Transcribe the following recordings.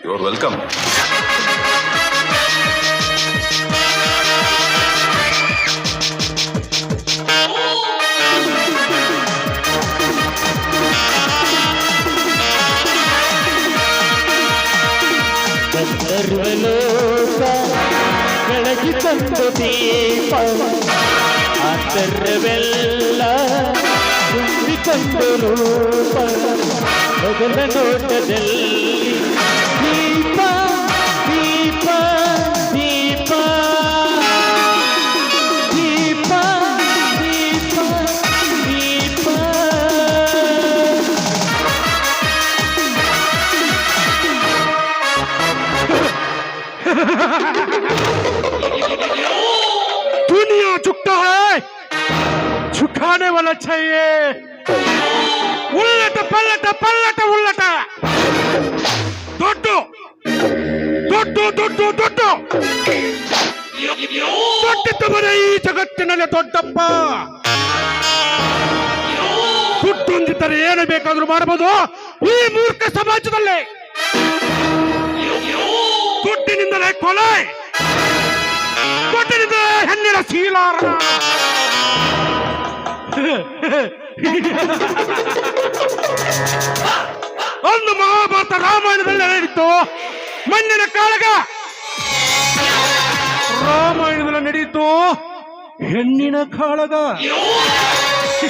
You are welcome ಗಂಧರ್ವಲೋಕ ಬೆಳಗಿ ತಂದು ದೀಪ ಅಂತರ್ವೆಲ್ಲ ತುಂಬಿಕೊಂಡು ರೂಪ ಮೊದಲ ನೋಟದಲ್ಲಿ ದೀಪ ದೀಪ ದೀಪ ದೀಪ ದೀಪ ದೀಪ दुनिया झुकता है झुकाने वाला चाहिए ಉಲ್ಲಟ ಪಲ್ಲಟ ಪಲ್ಲಟ ಉಲ್ಲಟ ದೊಡ್ಡ. ದೊಡ್ಡ ದೊಡ್ಡ ದೊಡ್ಡ. ದೊಡ್ಡಿತ್ತವರೇ ಈ ಜಗತ್ತಿನಲ್ಲಿ ದೊಡ್ಡಪ್ಪ. ದುಡ್ಡು ಹೊಂದಿದ್ದರೆ ಏನು ಬೇಕಾದ್ರೂ ಮಾಡಬಹುದು. ಈ ಮೂರ್ಖ ಸಮಾಜದಲ್ಲಿ. ದುಡ್ಡಿನಿಂದಲೇ ಕೊಲೆ. ದುಡ್ಡಿನಿಂದಲೇ ಹೆಣ್ಣಿನ ಶೀಲಾರಣ ಒಂದು ಮಹಾಭಾರತ ರಾಮಾಯಣದಲ್ಲಿ ನಡೆಯಿತು ಮಣ್ಣಿನ ಕಾಳಗ. ರಾಮಾಯಣದಲ್ಲಿ ನಡೆಯಿತು ಹೆಣ್ಣಿನ ಕಾಳಗ.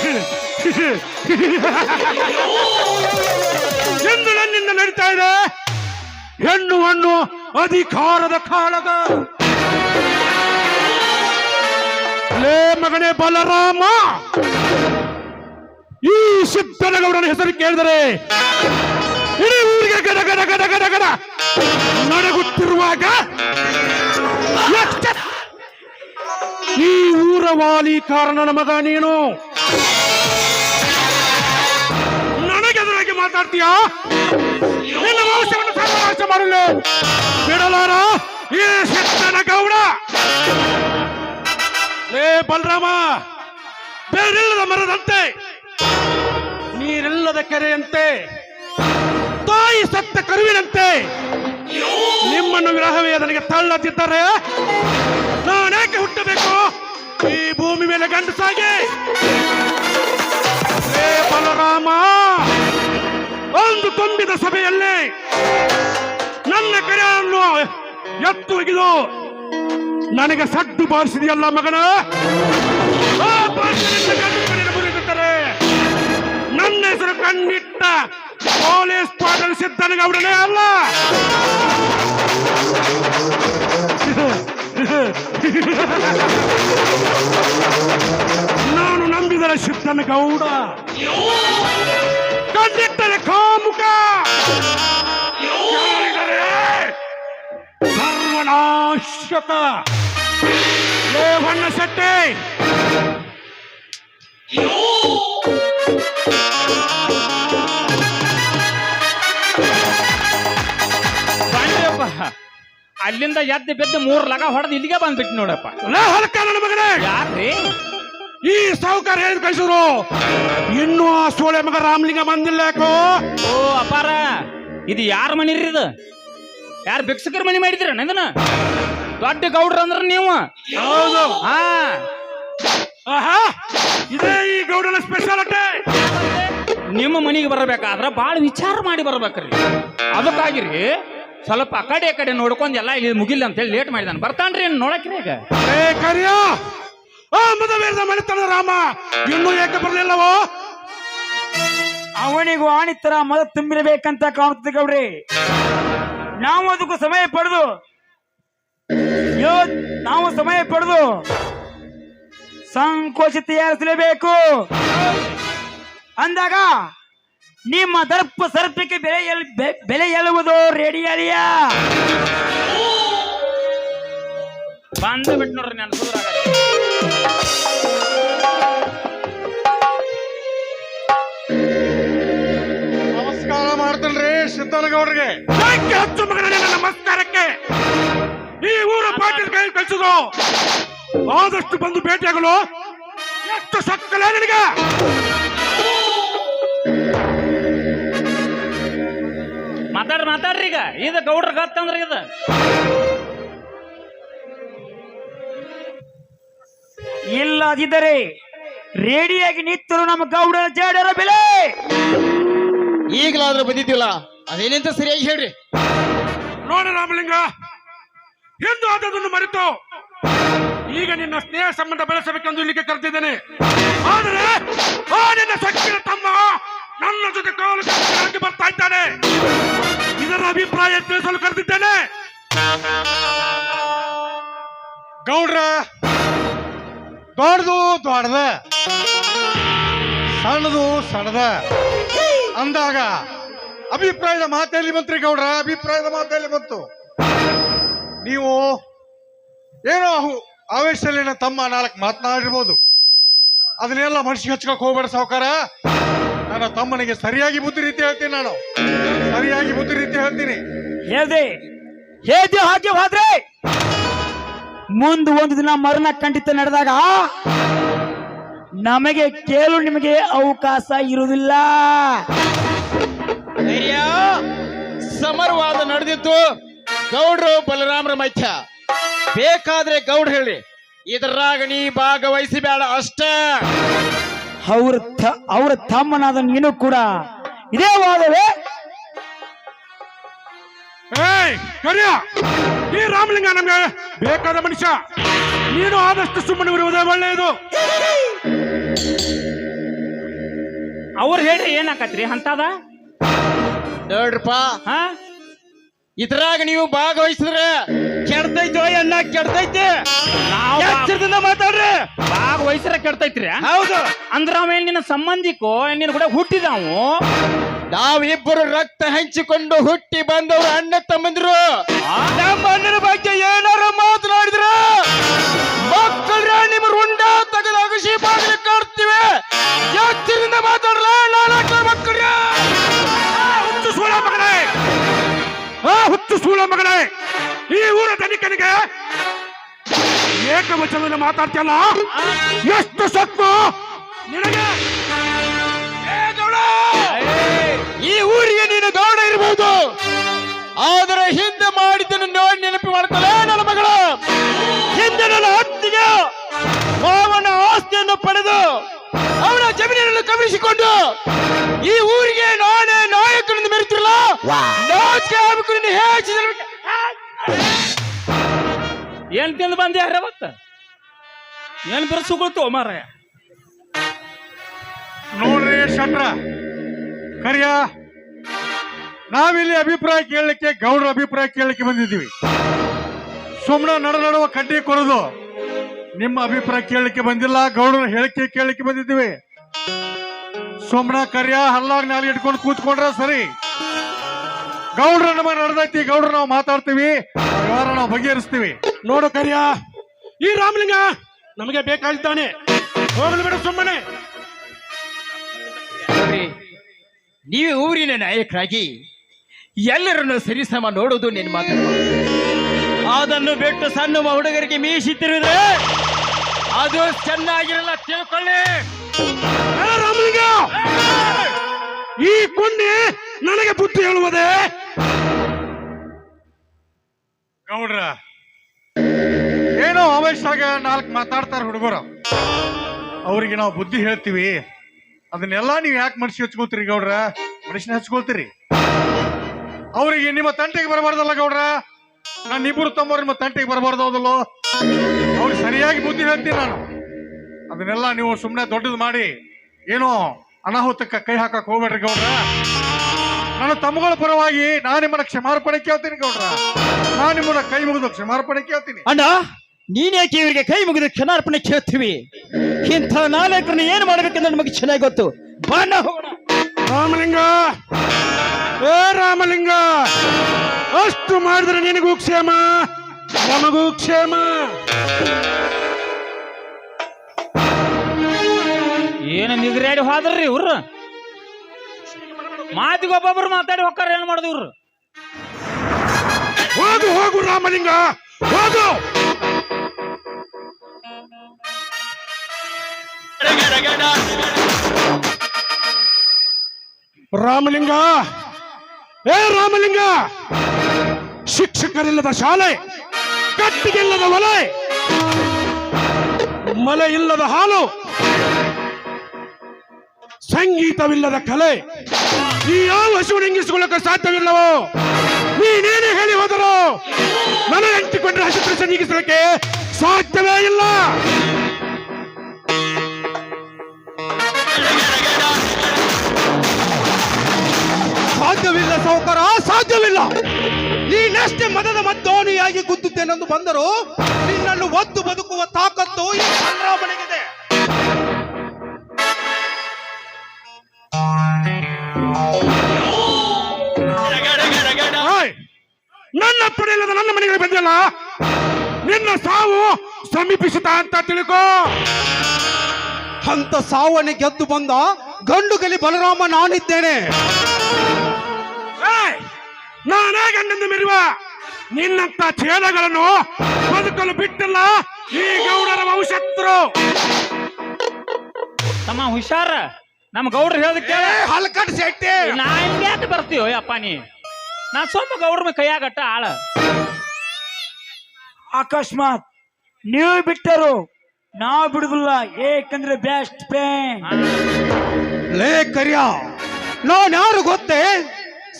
ಎಂದು ನನ್ನಿಂದ ನಡೀತಾ ಇದೆ. ಹೆಣ್ಣು ಹಣ್ಣು ಅಧಿಕಾರದ ಕಾಳಗ. ಲೇ ಮಗನೇ ಬಲರಾಮ! ಈ ಸಿದ್ದನಗೌಡನ ಹೆಸರು ಕೇಳಿದರೆ ಇಡೀ ಊರಿಗೆ ಗಡ ಗಡ ಗಡ ಗಡ ಗಡ ನಡಗುತ್ತಿರುವಾಗ ಈ ಊರ ವಾಲಿ ಕಾರಣನ ಮಗ ನೀನು. ನನಗೆದುರಾಗಿ ಮಾತಾಡ್ತೀಯಾ? ನಿನ್ನ ವಂಶವನ್ನು ಸರ್ವನಾಶ ಮಾಡಲು ಬಿಡಲಾರ ಈ ಸಿದ್ದನಗೌಡ ಲೇ ಬಲರಾಮ, ಬೇರಿಲ್ಲದ ಮರದಂತೆ, ನೀರಿಲ್ಲದ ಕೆರೆಯಂತೆ, ತಾಯಿ ಸತ್ತ ಕರುವಿನಂತೆ, ನಿಮ್ಮನ್ನು ವಿರಹವೇ ನನಗೆ ತಳ್ಳದಿದ್ದರೆ ನಾನೇಕೆ ಹುಟ್ಟಬೇಕು? ಈ ಭೂಮಿ ಮೇಲೆ ಗಂಡಸಾಗಿ ಲೇ ಬಲರಾಮ ಒಂದು ತುಂಬಿದ ಸಭೆಯಲ್ಲಿ ನನ್ನ ಕರೆಯನ್ನು ಎತ್ತು ಒಗೆದು ನನಗೆ ಸಡ್ಡು ಬಾರಿಸಿದೆಯಲ್ಲ ಮಗನ? ನನ್ನ ಹೆಸರು ಕಣ್ಣಿಟ್ಟ ಪೊಲೀಸ್ ಪಾಟಲ್ ಸಿದ್ದನಗೌಡನೇ ಅಲ್ಲ? ನಾನು ನಂಬಿದರೆ ಸಿದ್ದನಗೌಡ ಕಂಡಿಟ್ಟರೆ ಕಾಮುಕ. ಸರ್ವನಾಶಕ ಲೇವಣ್ಣ ಶೆಟ್ಟಿ. ಬಂದ್ರಪ್ಪ ಅಲ್ಲಿಂದ ಎದ್ದು ಬಿದ್ದು ಮೂರ್ ಲಗ ಹೊಡೆದು ಇಲ್ಲಿಗೆ ಬಂದ್ಬಿಟ್ಟು ನೋಡಪ್ಪ. ಹೊಲಕ್ಕ ನನ್ನ ಮಗನೇ. ಯಾರ್ರಿ? ಈ ಸಾವುಕಾರ ಹೇಳಿದ ಕಳಿಸಿದ್ರು? ಇನ್ನು ಆ ಸೋಳೆ ಮಗ ರಾಮಲಿಂಗ ಬಂದಿಲ್ಲ ಯಾಕೋ ಓ ಅಪಾರ. ಇದು ಯಾರ ಮನೆ ರೀ ಇದು? ಯಾರು ಭಿಕ್ಷಕರ ಮನೆ ಮಾಡಿದಿರ ನಂದನ? ದೊಡ್ಡ ಗೌಡ್ರ ಅಂದ್ರ ನೀವು? ಹೌದು. ಹಾ. ಆಹಾ ಇದೇ ಈ ಗೌಡನ ಸ್ಪೆಷಾಲಿಟಿ ನಿಮ್ಮ ಮನೆಗೆ ಬರಬೇಕಾದ್ರ ಬಾಳ ವಿಚಾರ ಮಾಡಿ ಬರ್ಬೇಕ್ರಿ. ಅದಕ್ಕಾಗಿರಿ ಸ್ವಲ್ಪ ಆ ಕಡೆ ಈ ಕಡೆ ನೋಡ್ಕೊಂಡ್ ಎಲ್ಲ ಇಲ್ಲಿ ಮುಗಿಲ್ಲ ಅಂತ ಹೇಳಿ ಲೇಟ್ ಮಾಡಿದಾನೆ. ಬರ್ತಾನ್ರಿ ಏನ್ ನೋಡಕ್ರಿ ಈಗ? ಏ ಕರಿಯ. ಆ ಮದವೇರದ ಮನೆತನ ರಾಮ. ಇನ್ನೂ ಏಕೆ ಬರಲಿಲ್ಲವೋ? ಅವನಿಗೂ ಆಣಿತರ ಮದ ತುಂಬಿರಬೇಕಂತ ಕಾಣುತ್ತದೆ ಗೌಡ್ರಿ. ನಾವು ಅದಕ್ಕೂ ಸಮಯ ಪಡೆದು ನಾವು ಸಮಯ ಪಡೆದು ಸಂಕೋಚ ತಯಾರಿಸಲೇಬೇಕು ಅಂದಾಗ ನಿಮ್ಮ ದರ್ಪ ಸರ್ಪಕ್ಕೆ ಬೆಲೆ ಎಲ್ ಬೆಲೆ ಎಲ್ಲುವುದು ರೆಡಿ ಅಲಿಯಾ ಬಿಟ್ಟು ನೋಡ್ರಿ ನನ್ನ ಸುದ್ರಾಗ ಸಂಖ್ಯೆ ಹತ್ತು ಹಚ್ಚು ಮಗನೇ ನನ್ನ ನಮಸ್ಕಾರಕ್ಕೆ? ಈ ಊರ ಪಾಟೀಲ್ ಕೈ ಕಳಿಸಿದ್ರು ಆದಷ್ಟು ಬಂದು ಭೇಟಿಯಾಗಲು ಎಷ್ಟು ಸಕ್ಕಲ ನಿನಗೆ? ಮಾತಾಡ್ರಿ ಮಾತಾಡ್ರಿ ಈಗ. ಇದು ಗೌಡ್ರ ಗತ್ತಂದ್ರ ಇದು. ಇಲ್ಲದಿದ್ದರೆ ರೇಡಿಯಾಗಿ ನಿಂತರು ನಮ್ಮ ಗೌಡರ ಜೇಡರ ಬೆಲೆ. ಈಗಲಾದ್ರೂ ಬಂದಿದ್ದೀವಲ್ಲ ಅದೇನಂತ ಸರಿಯಾಗಿ ಹೇಳ್ರಿ? ನೋಡ ರಾಮಲಿಂಗ, ಎಂದು ಆದದನ್ನು ಮರೆತು ಈಗ ನಿನ್ನ ಸ್ನೇಹ ಸಂಬಂಧ ಬೆಳೆಸಬೇಕೆಂದು ಇಲ್ಲಿಗೆ ಕರೆದಿದ್ದೇನೆ. ಆದರೆ, ಆ ನಿನ್ನ ಸೊಕ್ಕಿನ ತಮ್ಮ ನನ್ನ ಜೊತೆ ಕಾಲು ಬರ್ತಾ ಇದ್ದಾನೆ. ಇದರ ಅಭಿಪ್ರಾಯ ತಿಳಿಸಲು ಕರೆದಿದ್ದೇನೆ. ಗೌಡ್ರ, ದೊಡ್ಡದು ದೊಡ್ಡದ, ಸಣ್ಣದು ಸಣ್ಣದ. ಅಂದಾಗ ಅಭಿಪ್ರಾಯದ ಮಾತೆಯಲ್ಲಿ ಮಂತ್ರಿ ಗೌಡ್ರ, ಅಭಿಪ್ರಾಯದ ಮಾತೆಯಲ್ಲಿ ಬಂತು. ನೀವು ಏನೋ ಆವೇಶದಲ್ಲಿ ತಮ್ಮ ನಾಲ್ಕು ಮಾತನಾಡಿರ್ಬೋದು. ಅದನ್ನೆಲ್ಲ ಮನಸ್ಸಿಗೆ ಹಚ್ಕೊಕ್ ಹೋಗ್ಬೇಡ ಸಾವುಕಾರ. ನನ್ನ ತಮ್ಮನಿಗೆ ಸರಿಯಾಗಿ ಬುದ್ಧಿ ರೀತಿ ಹೇಳ್ತೀನಿ ನಾನು. ಸರಿಯಾಗಿ ಬುದ್ಧಿ ರೀತಿ ಹೇಳ್ತೀನಿ. ಹೇಳ್ದೆ. ಹೇಳ್ದೆ ಹಾಗೆ ಹೋದ್ರೆ. ಮುಂದೆ ಒಂದು ದಿನ ಮರಣ ಖಂಡಿತ ನಡೆದಾಗ ನಮಗೆ ಕೇಳು ನಿಮಗೆ ಅವಕಾಶ ಇರುವುದಿಲ್ಲ. ಧೈರ್ಯ. ಸಮರವಾದ ನಡೆದಿತ್ತು. ಗೌಡ್ರು ಬಲರಾಮರ ಮಧ್ಯ ಬೇಕಾದ್ರೆ ಗೌಡ್ರು ಹೇಳಿ. ಇದರಾಗ ನೀ ಭಾಗವಹಿಸಿ ಬೇಡ ಅಷ್ಟೇ. ಅವ್ರ ತ- ಅವ್ರ ತಮ್ಮನಾದ ನೀನು ಕೂಡ ಇದೇ ವಾದವೇ? ಏಯ್ ಕರಿಯ! ಈ ರಾಮಲಿಂಗ ನಮ್ಗೆ ಬೇಕಾದ ಮನುಷ್ಯ. ನೀನು ಆದಷ್ಟು ಸುಮ್ಮನೆ ಇರುವುದೇ ಒಳ್ಳೆಯದು. ಅವ್ರು ಹೇಳ್ರಿ ಏನಾಕತ್ರಿ? ಅಂತದ ನೋಡ್ರಪ್ಪ. ಹಾ? ಇದ್ರಾಗ ನೀವು ಭಾಗವಹಿಸಿದ್ರೆ ಕೆಡ್ತೈತೋ ಅಣ್ಣ ಕೆಡ್ತೈತಿ. ನಾವು ಎಚ್ಚರದಿಂದ ಮಾತಾಡ್ರಿ? ಭಾಗವಹಿಸ್ರೆ ಕೆಡ್ತೈತ್ರಿ? ಹೌದು. ಅಂದ್ರ ಅವ ನಿನ್ನ ಸಂಬಂಧಿಕೋ ನಿನ್ನ ಕೂಡ ಹುಟ್ಟಿದಾವು? ನಾವಿಬ್ಬರು ರಕ್ತ ಹಂಚಿಕೊಂಡು ಹುಟ್ಟಿ ಬಂದವರು ಅಣ್ಣ ತಮ್ಮಂದ್ರು. ನಮ್ಮ ಅಣ್ಣನ ಬಗ್ಗೆ ಏನಾರ ಮಾತನಾಡಿದ್ರ ಮಕ್ಕಳ ನಿಮ್ಮ ರುಂಡ ತೆಗೆದು ಅಗಸಿ ಬಾಗಿಲು ಕಾಡ್ತೀವಿ. ಎಚ್ಚರದಿಂದ ಮಾತಾಡಲ್ಲ ನಾಲ್ಕು ಮಕ್ಕಳ್ರ ಹುಚ್ಚು ಸೂಳ ಮಗನೇ. ಆ ಹುಚ್ಚು ಸೂಳ ಮಗಳೇ ಈ ಊರ ತನಿಖನಿಗೆ ಏಕವಚನದಲ್ಲಿ ಮಾತಾಡ್ತಿಯಲ್ಲ? ಎಷ್ಟು ಸತ್ತು? ನಿನಗೆ ಆದರೆ ಹಿಂದೆ ಮಾಡಿದ್ದನ್ನು ನೋಡಿ ನೆನಪು ಮಾಡ್ಕೊಳ್ಳೆ ನನ್ನ ಮಗಳು. ಹಿಂದೆ ನನ್ನ ಹತ್ತಿಗೆ ಮಾವನ ಆಸ್ತಿಯನ್ನು ಪಡೆದು ಅವನ ಜಮೀನನ್ನು ಕಬಳಿಸಿಕೊಂಡು ಈ ಊರಿಗೆ ನಾನೇ ನಾಯಕನಿಂದ ಮೆರೆತಿರಲ್ಲ ನಾಚಿಕೆ ಆಗ್ಬೇಕು ನಿನ್ನ ಏನ್ ತಿಂದು ಬಂದೆ ಅವತ್ತ? ಏನ್ ಬಿರ್ಸುಗೊಳ್ತು ಮಾರಾಯ? ನೋಡ್ರಿ ಶಟ್ರ ಕರಿಯ. ನಾವಿಲ್ಲಿ ಅಭಿಪ್ರಾಯ ಕೇಳಲಿಕ್ಕೆ, ಗೌಡ್ರ ಅಭಿಪ್ರಾಯ ಕೇಳಲಿಕ್ಕೆ ಬಂದಿದ್ದೀವಿ. ಸುಮ್ಮನೆ ನಡ ನಡುವ ಕಡ್ಡಿ ಕೊಡೋದು. ನಿಮ್ಮ ಅಭಿಪ್ರಾಯ ಕೇಳಲಿಕ್ಕೆ ಬಂದಿಲ್ಲ, ಗೌಡರ ಹೇಳಿಕೆ ಕೇಳಲಿಕ್ಕೆ ಬಂದಿದ್ದೀವಿ. ಸುಮ್ಮನೆ ಕರಿಯ, ಹಲ್ಲಾಗ ನಾಲ್ಗೆ ಇಟ್ಕೊಂಡು ಕೂತ್ಕೊಂಡ್ರೆ ಸರಿ. ಗೌಡ್ರ ನಮ್ಮ ನಡೆದೈತಿ, ಗೌಡ್ರ ನಾವು ಮಾತಾಡ್ತೀವಿ, ವ್ಯವಹಾರ ನಾವು ಬಗೆಹರಿಸ್ತೀವಿ. ನೋಡು ಕರಿಯ, ಈ ರಾಮಲಿಂಗ ನಮಗೆ ಬೇಕಾಗಿದ್ದಾನೆ. ಹೋಗಲು ಬಿಡು ಸುಮ್ಮನೆ. ನೀವು ಊರಿನ ನಾಯಕರಾಗಿ ಎಲ್ಲರನ್ನು ಸರಿಸಮ ನೋಡೋದು ನಿನ್ನ ಮಾತು ಅದನ್ನು ಬಿಟ್ಟು ಸಣ್ಣ ಹುಡುಗರಿಗೆ ಮೀಸಿತ್ತಿರುವುದೇ ಅದು ಚೆನ್ನಾಗಿರಲ್ಲ ತಿಳ್ಕೊಳ್ಳಿ. ರಾಮಲಿಂಗ! ಈ ಕೊಂಡಿ ನನಗೆ ಬುದ್ಧಿ ಹೇಳುವುದೇ? ಗೌಡ್ರ ಏನೋ ಆವೇಶಾಗ ನಾಲ್ಕು ಮಾತಾಡ್ತಾರ ಹುಡುಗರು. ಅವ್ರಿಗೆ ನಾವು ಬುದ್ಧಿ ಹೇಳ್ತೀವಿ. ಅದನ್ನೆಲ್ಲ ನೀವು ಯಾಕೆ ಮನುಷ್ಯ ಹಚ್ಕೋತೀರಿ ಗೌಡ್ರ? ಮನುಷ್ಯನ ಹಚ್ಕೊಳ್ತೀರಿ. ಅವರಿಗೆ ನಿಮ್ಮ ತಂಟೆಗೆ ಬರಬಾರ್ದಲ್ಲ ಗೌಡ್ರ? ನಾನು ಇಬ್ಬರು ತಮ್ಮವ್ರು ನಿಮ್ಮ ತಂಟೆಗೆ ಬರಬಾರ್ದು ಹೌದಲ್ಲ? ಅವ್ರಿಗೆ ಸರಿಯಾಗಿ ಬುದ್ಧಿ ಹೇಳ್ತೀನಿ ನಾನು. ಅದನ್ನೆಲ್ಲ ನೀವು ಸುಮ್ಮನೆ ದೊಡ್ಡದು ಮಾಡಿ. ಏನೋ ಅನಾಹುತಕ್ಕೆ ಕೈ ಹಾಕಕ್ಕೆ ಹೋಗ್ಬೇಡ್ರಿ ಗೌಡ್ರ. ನನ್ನ ತಮ್ಮಗಳ ಪರವಾಗಿ ನಾನು ನಿಮ್ಮನ್ನ ಕ್ಷಮಾರ್ಪಣೆ ಕೇಳ್ತೀನಿ ಗೌಡ್ರ. ನಾನು ನಿಮ್ಮನ್ನ ಕೈ ಮುಗಿದು ಕ್ಷಮಾರ್ಪಣೆ ಕೇಳ್ತೀನಿ. ಅಣ್ಣ ನೀನೇಕೆ ಇವರಿಗೆ ಕೈ ಮುಗಿದು ಕ್ಷಮಾರ್ಪಣೆ ಕೇಳ್ತೀವಿ? ಇಂಥ ನಾಲ್ಕರನ್ನ ಏನು ಮಾಡ್ಬೇಕಂದ್ರೆ ನಮಗೆ ಚೆನ್ನಾಗಿ ಗೊತ್ತು. ಬಣ್ಣ ಹೋಗೋಣ. ರಾಮಲಿಂಗ! ಏ ರಾಮಲಿಂಗ ಅಷ್ಟು ಮಾಡಿದ್ರೆ ನಿನಗೂ ಕ್ಷೇಮ? ನಮಗೂ ಕ್ಷೇಮ? ಏನು ನಿದ್ರಾಡಿ ಹೋದ್ರಿ ಇವ್ರು? ಮಾತಿಗೆ ಒಬ್ಬೊಬ್ರು ಮಾತಾಡಿ ಹೋಗ್ತಾರೆ ಏನ್ ಮಾಡುದು ಇವ್ರು? ಹೋಗು ಹೋಗು ರಾಮಲಿಂಗ ಹೋಗು. ರಾಮಲಿಂಗ ಏ ರಾಮಲಿಂಗ! ಶಿಕ್ಷಕರಿಲ್ಲದ ಶಾಲೆ, ಕಟ್ಟಿಗಿಲ್ಲದ ಒಲೆ ಮಲೆ ಇಲ್ಲದ ಹಾಲು, ಸಂಗೀತವಿಲ್ಲದ ಕಲೆ, ಈ ಯಾವ ಹಸುವನ್ನು ಹಿಂಗಿಸಿಕೊಳ್ಳಕ್ಕೆ ಸಾಧ್ಯವಿಲ್ಲವೋ? ನೀನೇನು ಹೇಳಿ ಹೋದರು? ನನಗೆ ಅಂಟಿಕೊಂಡ್ರೆ ಹಸಿತ್ರ ನೀಗಿಸಲಿಕ್ಕೆ ಸಾಧ್ಯವೇ ಇಲ್ಲ. ಸಾಧ್ಯವಿಲ್ಲ ಸಾಹುಕಾರ ಸಾಧ್ಯವಿಲ್ಲ ನೀನೆಷ್ಟೇ ಮದದ ಮದ್ದೋಣಿಯಾಗಿ ಗುದ್ದುತ್ತೇನೆಂದು ಬಂದರು ನಿನ್ನನ್ನು ಒದ್ದು ಬದುಕುವ ತಾಕತ್ತು ಈ ಸಂಗ್ರಾಮನಿಗಿದೆ! ನನ್ನ ಪಡೆಯಲ್ಲದ ನನ್ನ ಮನೆಗೆ ಬಂದಿಲ್ಲ ನಿನ್ನ ಸಾವು ಸಮೀಪಿಸುತ್ತಾ ಅಂತ ತಿಳ್ಕೋ ಅಂತ ಸಾವನೆ ಗೆದ್ದು ಬಂದ ಗಂಡುಗಲಿ ಬಲರಾಮ ನಾನಿದ್ದೇನೆ! ನಾನೇ ಗಂಡಂದು ಮೆರುವ ನಿನ್ನಂತ ಛೇದಗಳನ್ನು ಬದುಕಲು ಬಿಟ್ಟಲ್ಲ. ಈ ಗೌಡರ ವಂಶತ್ರು ತಮ್ಮ ಹುಷಾರ. ನಮ್ಮ ಗೌಡ್ರು ಹೇಳದಕ್ಕೆ ಹಲ್ಕಟ್ ಶೆಟ್ಟಿ ನಾ ಹಿಂಗ್ಯಾಕೆ ಬರ್ತೀವೋ ಅಪ್ಪ ನೀ? ನಾ ಸೊಮ್ಮ ಗೌಡ್ರ ಕೈಯಾಗಟ್ಟ ಆಳ. ಅಕಸ್ಮಾತ್ ನೀವು ಬಿಟ್ಟರು ನಾವು ಬಿಡುದಿಲ್ಲ. ಏಕಂದ್ರೆ ಬೆಸ್ಟ್ ಫ್ರೆಂಡ್ ಲೇ ಕರಿಯ ನಾನು ಯಾರು ಗೊತ್ತೇ?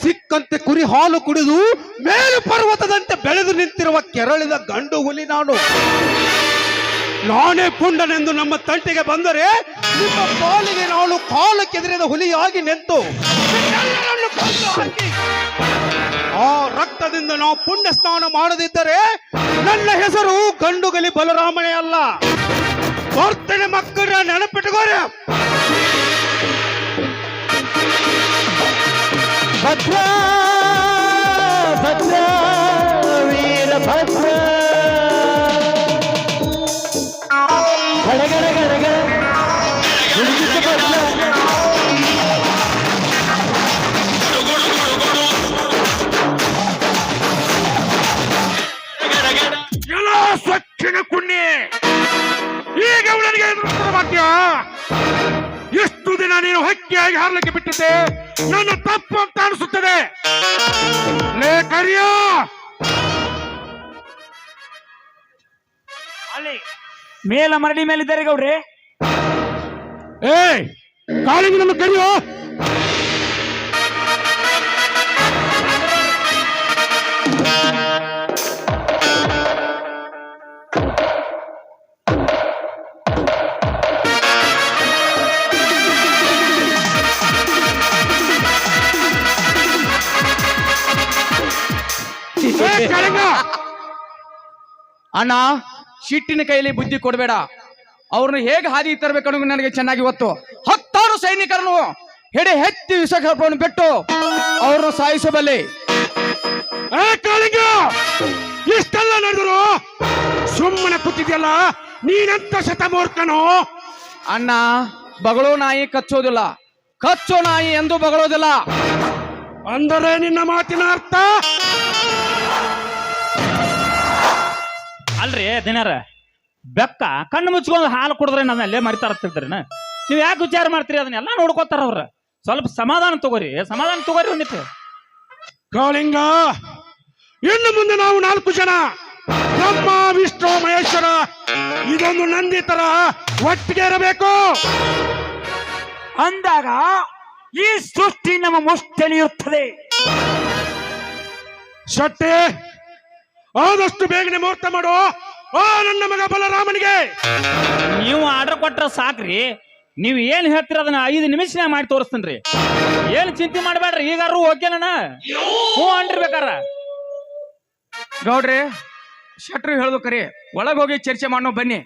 ಸಿಕ್ಕಂತೆ ಕುರಿ ಹಾಲು ಕುಡಿದು ಮೇಲು ಪರ್ವತದಂತೆ ಬೆಳೆದು ನಿಂತಿರುವ ಕೆರಳಿದ ಗಂಡು ಹುಲಿ ನಾನು. ನಾನೇ ಪುಂಡನೆಂದು ನಮ್ಮ ತಂಟೆಗೆ ಬಂದರೆ ನಿಮ್ಮ ಕಾಲಿಗೆ ನಾನು ಕಾಲು ಕೆದರಿದ ಹುಲಿಯಾಗಿ ನಿಂತು ಆ ರಕ್ತದಿಂದ ನಾವು ಪುಣ್ಯ ಸ್ನಾನ ಮಾಡದಿದ್ದರೆ ನನ್ನ ಹೆಸರು ಗಂಡುಗಲಿ ಬಲರಾಮನೇ ಅಲ್ಲ. ಮಕ್ಕಳ ನೆನಪಿಟ್ಟುಕೋರೆ ಭದ್ರ ಭದ್ರ, ವೀರ ಭದ್ರ. ಗಡಗಡ. ಎಲ್ಲ ಸ್ವಚ್ಛನ ಕುಣ್ಣಿ ಈ ಗೌಡನಿಗೆ ಎದುರುತ್ತರ ವಾಕ್ಯ ಎಷ್ಟು ದಿನ ನೀನು ಹಕ್ಕಿಯಾಗಿ ಹಾರಲಿಕ್ಕೆ ಬಿಟ್ಟಿದ್ದೆ? ನನ್ನ ತಪ್ಪು ಅಂತ ಅನಿಸುತ್ತದೆ. ಲೇ ಕರಿಯ! ಅಲ್ಲಿ. ಮೇಲ ಮರಡಿ ಮೇಲಿದ್ದಾರೆ ಗೌಡ್ರಿ. ಏಯ್ ಕಾಳಿಂಗ್ ನನ್ನ ಕರಿಯೋ! ಅಣ್ಣ ಶಿಟ್ಟಿನ ಕೈಯಲ್ಲಿ ಬುದ್ಧಿ ಕೊಡಬೇಡ. ಅವ್ರನ್ನ ಹೇಗೆ ಹಾದಿ ತರಬೇಕು ಅನ್ನೋ ನನಗೆ ಚೆನ್ನಾಗಿ ಗೊತ್ತು. ಹತ್ತಾರು ಸೈನಿಕರನ್ನು ಹೆಡೆ ಹೆತ್ತಿ ವಿಷಕರ್ಪವನ್ನು ಬಿಟ್ಟು ಅವ್ರನ್ನ ಸಾಯಿಸಬಲ್ಲೆ ಇಷ್ಟೆಲ್ಲ ನಡೆದ್ರು? ಸುಮ್ಮನೆ ಕೂತಿದ್ಯಲ್ಲ? ನೀನಂತ ಶತಮೂರ್ಖನು? ಅಣ್ಣ ಬಗಳೋ ನಾಯಿ ಕಚ್ಚೋದಿಲ್ಲ. ಕಚ್ಚೋ ನಾಯಿ ಎಂದು ಬಗಳೋದಿಲ್ಲ. ಅಂದರೆ ನಿನ್ನ ಮಾತಿನ ಅರ್ಥ? ಅಲ್ರಿ ದಿನಾರ ಬೆಕ್ಕ ಕಣ್ಣು ಮುಚ್ಕೊಂಡು ಹಾಲು ಕುಡಿದ್ರೆ ನನ್ನ ಅಲ್ಲೇ ಮರಿತಾರ ತಿಳ್ದ್ರಿನ ನೀವು ಯಾಕೆ ವಿಚಾರ ಮಾಡ್ತೀರಿ ಅದನ್ನೆಲ್ಲ ನೋಡ್ಕೋತಾರ ಅವ್ರ. ಸ್ವಲ್ಪ ಸಮಾಧಾನ ತಗೋರಿ. ಸಮಾಧಾನ ತಗೋರಿ ಒಂದಿಟ್ಟು ಕಾಳಿಂಗ ಇನ್ನು ಮುಂದೆ ನಾವು ನಾಲ್ಕು ಜನ. ಬ್ರಹ್ಮ ವಿಷ್ಣು ಮಹೇಶ್ವರ ಇದೊಂದು ನಂದಿ ತರ ಒಟ್ಟಿಗೆ ಇರಬೇಕು. ಅಂದಾಗ ಈ ಸೃಷ್ಟಿ ನಮ್ಮ ಮುಷ್ಟೆಳೆಯುತ್ತದೆ ಶೆಟ್ಟಿ ಆದಷ್ಟು ಬೇಗನೆ ಮುಹೂರ್ತ ಮಾಡು. ಓ ನನ್ನ ಮಗ ಬಲರಾಮನಿಗೆ. ನೀವು ಆರ್ಡರ್ ಕೊಟ್ರ ಸಾಕ್ರಿ. ನೀವು ಏನ್ ಹೇಳ್ತೀರ ಅದನ್ನ ಐದು ನಿಮಿಷನೇ ಮಾಡಿ ತೋರಿಸ್ತೇನ್ರಿ ಏನ್ ಚಿಂತೆ ಮಾಡಬೇಡ್ರಿ ಈಗಾರು ಓಕೆನ ಹ್ಞೂ ಅಂಡಿರ್ಬೇಕಾರ ಗೌಡ್ರಿ ಶೆಟ್ರು ಹೇಳ್ಬೇಕ್ರಿ ಕರಿ ಒಳಗೆ ಹೋಗಿ ಚರ್ಚೆ ಮಾಡೋ ಬನ್ನಿ.